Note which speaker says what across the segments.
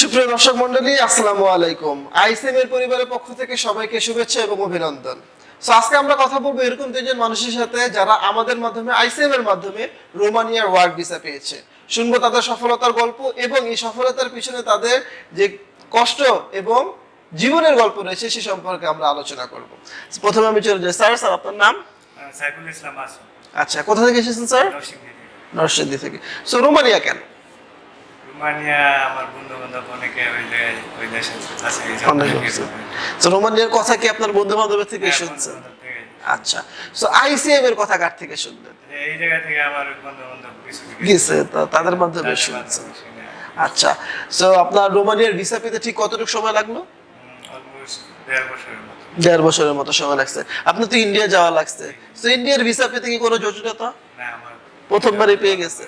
Speaker 1: সুপ্রিয় দর্শক মন্ডলী আসসালামু আলাইকুম। আইসিএম এর পরিবারের পক্ষ থেকে সবাইকে শুভেচ্ছা এবং অভিনন্দন। সো আজকে আমরা কথা বলব এরকম দুজন মানুষের সাথে যারা আমাদের মাধ্যমে আইসিএম এর মাধ্যমে রোমানিয়ার ওয়ার্ক ভিসা পেয়েছে। শুনব তাদের সফলতার গল্প এবং এই সফলতার পিছনে তাদের যে কষ্ট এবং জীবনের গল্প রয়েছে সে সম্পর্কে আমরা আলোচনা করব। প্রথমে আমি চলে যাই। স্যার স্যার আপনার নাম?
Speaker 2: সাইফুল ইসলাম
Speaker 1: আচ্ছা কোথা থেকে এসেছেন স্যার?
Speaker 2: নরসিংদী থেকে।
Speaker 1: সো রোমানিয়া কেন? রোমানিয়ার কথা কি আপনার বন্ধু বান্ধবের থেকে
Speaker 2: হ্যাঁ,
Speaker 1: শুনছেন? আচ্ছা সো আইসিএম এর কথা কার থেকে শুনলেন?
Speaker 2: এই জায়গা থেকে আমার বন্ধু বান্ধব
Speaker 1: গেছে। তো তাদের মাধ্যমে শুনছেন। আচ্ছা সো আপনার রোমানিয়ার ভিসা পেতে ঠিক কতটুকু সময় লাগল?
Speaker 2: দেড় বছরের মতো।
Speaker 1: সময় লাগছে। আপনার তো ইন্ডিয়া যাওয়া লাগছে। তো ইন্ডিয়ার ভিসা পেতে কি কোনো জটিলতা প্রথমবারই পেয়ে গেছে।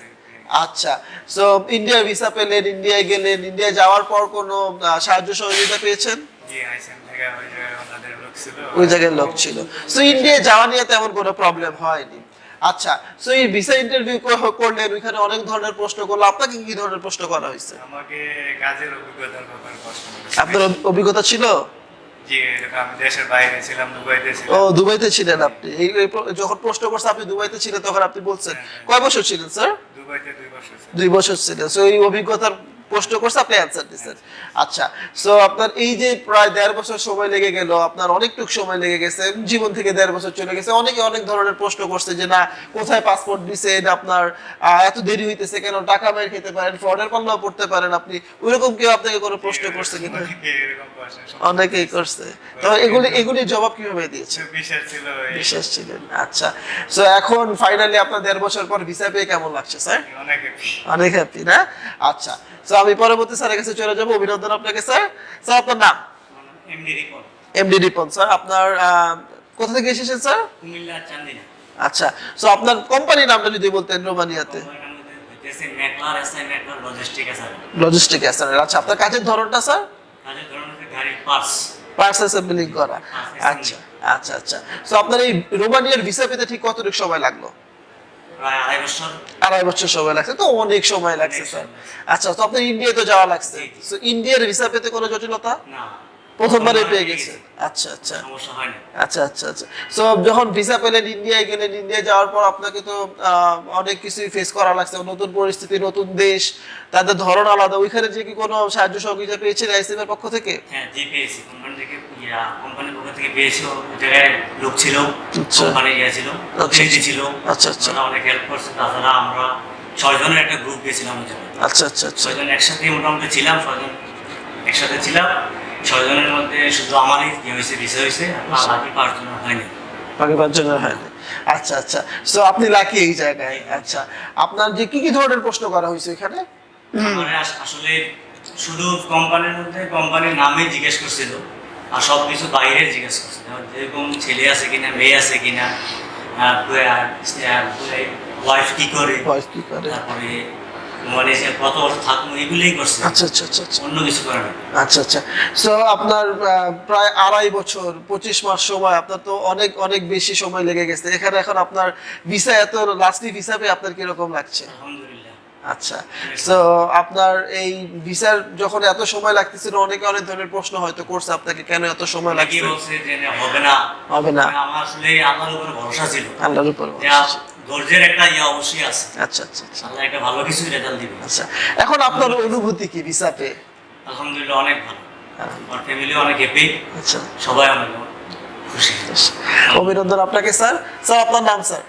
Speaker 1: আচ্ছা সো ইন্ডিয়ার ভিসা পেলেন ইন্ডিয়ায় গেলেন ইন্ডিয়া যাওয়ার পর কোনো সাহায্য সহযোগিতা পেয়েছেন?
Speaker 2: ওই জায়গায় লোক ছিল।
Speaker 1: সো ইন্ডিয়ায় যাওয়া নিয়ে তেমন কোনো প্রবলেম হয়নি। আচ্ছা সো এই ভিসা ইন্টারভিউ করলেন ওইখানে অনেক ধরনের প্রশ্ন করল। আপনাকে কি ধরনের প্রশ্ন করা হয়েছে?
Speaker 2: আমাকে কাজের অভিজ্ঞতার ব্যাপারে প্রশ্ন
Speaker 1: আপনার অভিজ্ঞতা ছিল? ও দুবাইতে ছিলেন আপনি? যখন প্রশ্ন করছে আপনি দুবাইতে ছিলেন তখন আপনি বলছেন। কয় বছর ছিলেন স্যার?
Speaker 2: দুই বছর
Speaker 1: দুই বছর ছিলেন। সো এই অভিজ্ঞতার প্রশ্ন করছে আপনি অ্যান্সার দিচ্ছেন। আচ্ছা সো আপনার এই যে প্রায় দেড় বছর সময় লেগে গেল আপনার অনেকটুকু সময় লেগে গেছে জীবন থেকে দেড় বছর চলে গেছে অনেকে অনেক ধরনের প্রশ্ন করছে যে না কোথায় পাসপোর্ট দিছেন আপনার এত দেরি হইতেছে কেন? টাকা মেরে খেতে পারেন ফ্রডের পাল্লাও পড়তে পারেন আপনি। ওইরকম কেউ আপনাকে কোনো প্রশ্ন করছে কিনা? অনেকেই করছে। তো এগুলি এগুলির জবাব কীভাবে দিয়েছে
Speaker 2: বিশেষ ছিল
Speaker 1: ছিলেন আচ্ছা সো এখন ফাইনালি আপনার দেড় বছর পর ভিসা পেয়ে কেমন লাগছে স্যার
Speaker 2: অনেক
Speaker 1: অনেক হ্যাপি না? আচ্ছা তো আমি পরবর্তী স্যারের কাছে চলে যাব। অভিনন্দন আপনাকে স্যার। স্যার আপনার নাম?
Speaker 2: MD Ripon.
Speaker 1: MD Ripon sir. আপনার কোথা থেকে এসেছেন স্যার?
Speaker 2: কুমিল্লা চান্দিনা।
Speaker 1: আচ্ছা। সো আপনার কোম্পানির নামটা যদি বলতেন রোমানিয়াতে।
Speaker 2: লজিস্টিক
Speaker 1: আচ্ছা আপনার কাজের ধরনটা স্যার?
Speaker 2: কাজের ধরন গাড়ির পার্স
Speaker 1: পার্স অ্যাসেম্বলিং করা। আচ্ছা আচ্ছা আচ্ছা। সো আপনার এই রোমানিয়ার ভিসা পেতে ঠিক কতটুকু সময় লাগল?
Speaker 2: আড়াই বছর।
Speaker 1: বছর সময় লাগছে তো অনেক সময় লাগছে স্যার। আচ্ছা তো আপনার ইন্ডিয়া তো যাওয়া লাগছে। তো ইন্ডিয়ার ভিসা পেতে কোনো জটিলতা?
Speaker 2: না।
Speaker 1: প্রথমবারে পেয়ে গেছে। আচ্ছা আচ্ছা। আচ্ছা আচ্ছা আচ্ছা। সো যখন ভিসা পেলেন ইন্ডিয়ায় গেলেন ইন্ডিয়া যাওয়ার পর আপনাকে তো অনেক কিছুই ফেস করা লাগছে। নতুন পরিস্থিতি নতুন দেশ তাদের ধরন আলাদা। ওইখানে যে কি কোনো সাহায্য সহযোগিতা পেয়েছেন আইসিএম এর পক্ষ থেকে?
Speaker 2: হ্যাঁ জি পেয়েছি। কোম্পানি থেকে ইয়া কোম্পানির পক্ষ থেকে পেয়েছি। জায়গায় লোক ছিল
Speaker 1: আচ্ছা।
Speaker 2: কোম্পানি ইয়া ছিল
Speaker 1: আচ্ছা,
Speaker 2: ছিল।
Speaker 1: আচ্ছা, আচ্ছা।
Speaker 2: ওরা অনেক হেল্প করছে। তাছাড়া আমরা ছয়জনের একটা গ্রুপ গেছিলাম
Speaker 1: আচ্ছা আচ্ছা আচ্ছা।
Speaker 2: ছয়জন একসাথে মোটামুটি ছিলাম ছয়জন একসাথে ছিলাম। ছয়জনের মধ্যে শুধু আমারই ইয়ে হয়েছে বিষয় হয়েছে আর বাকি পাঁচজনের হয়নি।
Speaker 1: বাকি পাঁচজনের হয়নি। আচ্ছা আচ্ছা। সো আপনি লাকি এই জায়গায়। আচ্ছা। আপনার যে কি কি ধরনের প্রশ্ন করা হয়েছে এখানে?
Speaker 2: আমার আসলে শুধু কোম্পানির মধ্যে কোম্পানির নামে জিজ্ঞেস করছিল আর সব কিছু বাইরে জিজ্ঞেস করছিল। যেরকম ছেলে আছে কিনা মেয়ে আছে কিনা ওয়াইফ কি করে?
Speaker 1: বয়স কি করে?
Speaker 2: তারপরে মানে সে কত বছর থাকব এগুলোই করছে।
Speaker 1: আচ্ছা আচ্ছা আচ্ছা আচ্ছা।
Speaker 2: অন্য কিছু করে না
Speaker 1: আচ্ছা আচ্ছা। সো আপনার প্রায় আড়াই বছর পঁচিশ মাস সময় আপনার তো অনেক অনেক বেশি সময় লেগে গেছে। এখানে এখন আপনার ভিসা এত লাস্টলি ভিসা পেয়ে আপনার কীরকম লাগছে?
Speaker 2: আলহামদুলিল্লাহ।
Speaker 1: আচ্ছা। আপনার এই ভিসার যখন এত সময় লাগতেছিল অনেকে অনেক ধরনের প্রশ্ন হয়তো করছে আপনাকে কেন এত সময় লাগছে?
Speaker 2: হবে না।
Speaker 1: হবে না।
Speaker 2: আমার আসলে আল্লাহর উপর ভরসা ছিল।
Speaker 1: আল্লাহর উপর
Speaker 2: যে আ- ধৈর্যের একটা ইয়ে অবশ্যই আছে।
Speaker 1: আচ্ছা আচ্ছা আচ্ছা।
Speaker 2: আল্লাহ একটা ভালো কিছু রেজাল্ট দিবে।
Speaker 1: আচ্ছা এখন আপনার অনুভূতি কি ভিসা পেয়ে
Speaker 2: আলহামদুলিল্লাহ অনেক ভালো।
Speaker 1: হ্যাঁ,
Speaker 2: আমার ফ্যামিলি অনেক হ্যাপি
Speaker 1: আচ্ছা।
Speaker 2: সবাই অনেক খুশি।
Speaker 1: অভিনন্দন আপনাকে স্যার। স্যার আপনার নাম স্যার?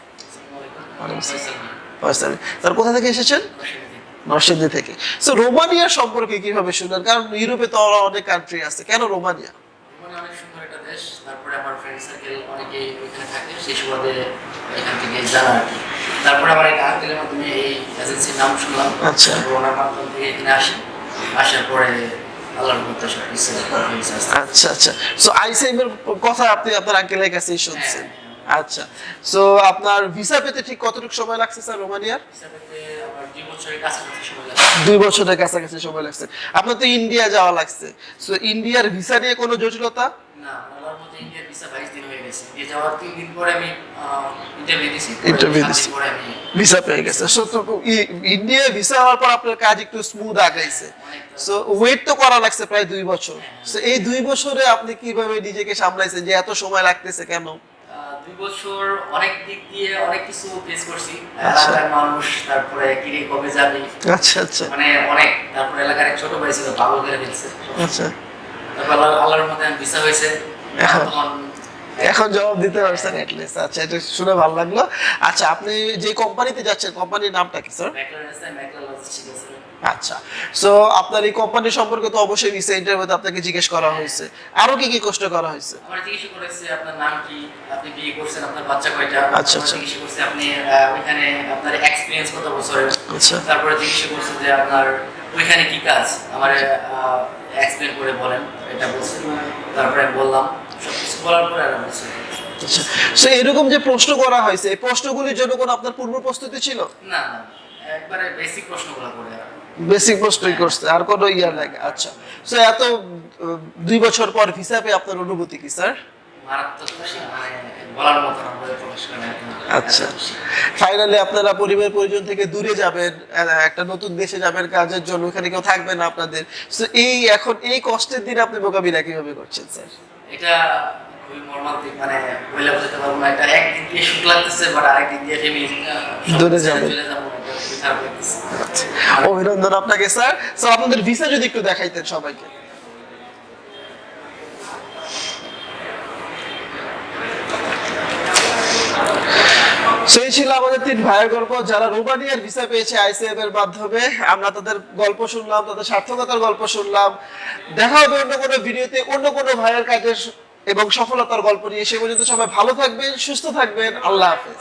Speaker 1: স্যার কোথা থেকে এসেছেন? নরসিংদী থেকে। সো রোমানিয়া সম্পর্কে কীভাবে শুনলেন? কারণ ইউরোপে তো আরও অনেক কান্ট্রি আছে। কেন রোমানিয়া?
Speaker 3: মানে অনেক সুন্দর একটা দেশ। তারপরে আমার ফ্রেন্ড সার্কেল অনেকেই ওইখানে থাকে। সেই সুবাদে এখান থেকে জানা আর কি। তারপরে আঙ্কেলের মাধ্যমে এই এজেন্সির নাম শুনলাম।
Speaker 1: আচ্ছা।
Speaker 3: ওনার মাধ্যম থেকে এখানে আসি। আসার পরে আস্তে।
Speaker 1: আচ্ছা আচ্ছা। সো আইসিএম কথা আপনি আপনার আঙ্কেলের কাছেই শুনছেন। আচ্ছা। সো আপনার ভিসা পেতে ঠিক কতটুকু সময় লাগছে স্যার রোমানিয়ার?
Speaker 3: দুই বছরের কাছাকাছি সময়
Speaker 1: দুই বছরের কাছাকাছি সময় লাগছে। আপনার তো ইন্ডিয়া যাওয়া লাগছে। সো ইন্ডিয়ার ভিসা নিয়ে কোনো জটিলতা?
Speaker 3: না আল্লাহর মধ্যে ইন্ডিয়ার ভিসা বাইশ দিন হয়ে গেছে। দিয়ে যাওয়ার তিন দিন পরে আমি ইন্টারভিউ দিছি।
Speaker 1: Interview দিছি। ভিসা পেয়ে গেছে। সো তো ইন্ডিয়া ভিসা হওয়ার পর আপনার কাজ একটু স্মুথ আগাইছে। সো ওয়েট তো করা লাগছে প্রায় দুই বছর। সো এই দুই বছরে আপনি কীভাবে নিজেকে সামলাইছেন? যে এত সময় লাগতেছে কেন?
Speaker 3: দুই বছর অনেক দিক দিয়ে অনেক কিছু ফেস করছি।
Speaker 1: আচ্ছা।
Speaker 3: এলাকার মানুষ তারপরে কিরে কবে যাবি?
Speaker 1: আচ্ছা আচ্ছা।
Speaker 3: মানে অনেক। তারপরে এলাকার ছোট ভাই ছিল পাগল করে ফেলছে
Speaker 1: আচ্ছা।
Speaker 3: আল্লাহ আল্লাহর মধ্যে ভিসা হয়েছে।
Speaker 1: এখন? জবাব দিতে পারছেন এটলিস্ট আচ্ছা এটা শুনে ভালো লাগল। আচ্ছা আপনি যে কোম্পানিতে যাচ্ছেন কোম্পানির নামটা কি স্যার আচ্ছা সো আপনার এই কোম্পানি সম্পর্কে তো অবশ্যই ভিসা ইন্টারভিউতে আপনাকে জিজ্ঞেস করা হয়েছে। আরও কি কি কষ্ট করা হয়েছে?
Speaker 3: আমার জিজ্ঞেস করেছে আপনার নাম কি? আপনি বিয়ে করছেন আপনার বাচ্চা কয়টা?
Speaker 1: আচ্ছা, আচ্ছা।
Speaker 3: জিজ্ঞেস করছে আপনি ওইখানে আপনার এক্সপিরিয়েন্স কত বছরের?
Speaker 1: আচ্ছা।
Speaker 3: তারপরে জিজ্ঞেস করছে যে আপনার ওইখানে কি কাজ? আমার এক্সপ্লেন করে বলেন এটা বলছে। তারপরে আমি বললাম সব কিছু বলার পরে আর বলছে
Speaker 1: আচ্ছা সো এরকম যে প্রশ্ন করা হয়েছে এই প্রশ্নগুলির জন্য কোনো আপনার পূর্ব প্রস্তুতি ছিল?
Speaker 3: না না একবারে বেসিক প্রশ্নগুলো করে আর
Speaker 1: বেসিক প্রশ্নই করছে আর কোনো ইয়ার লাগে আচ্ছা সো এত দুই বছর পর ভিসা পেয়ে আপনার অনুভূতি কি স্যার?
Speaker 3: মারাত্মক খুশি মানে
Speaker 1: আচ্ছা। ফাইনালি আপনারা পরিবার পরিজন থেকে দূরে যাবেন একটা নতুন দেশে যাবেন কাজের জন্য ওখানে কেউ থাকবে না আপনাদের। এই এখন এই কষ্টের দিনে আপনি মোকাবিলা কীভাবে করছেন স্যার?
Speaker 3: এটা খুবই মর্মান্তিক মানে বলে বোঝাতে পারব না এটা একদিক দিয়ে সুখ লাগতেছে বাট আরেকদিক দিয়ে ফ্যামিলি
Speaker 1: দূরে যাবে।
Speaker 3: চলে যাব এটা খুবই খারাপ লাগতেছে।
Speaker 1: অভিনন্দন আপনাকে স্যার। স্যার আপনাদের ভিসা যদি একটু দেখাইতেন সবাইকে। সেই ছিল আমাদের তিন ভাইয়ের গল্প, যারা রোমানিয়ার ভিসা পেয়েছে আইসিএফ এর মাধ্যমে। আমরা তাদের গল্প শুনলাম, তাদের সার্থকতার গল্প শুনলাম। দেখা হবে অন্য কোনো ভিডিওতে, অন্য কোনো ভাইয়ের কাজের এবং সফলতার গল্প নিয়ে। সে পর্যন্ত সবাই ভালো থাকবেন, সুস্থ থাকবেন। আল্লাহ হাফেজ।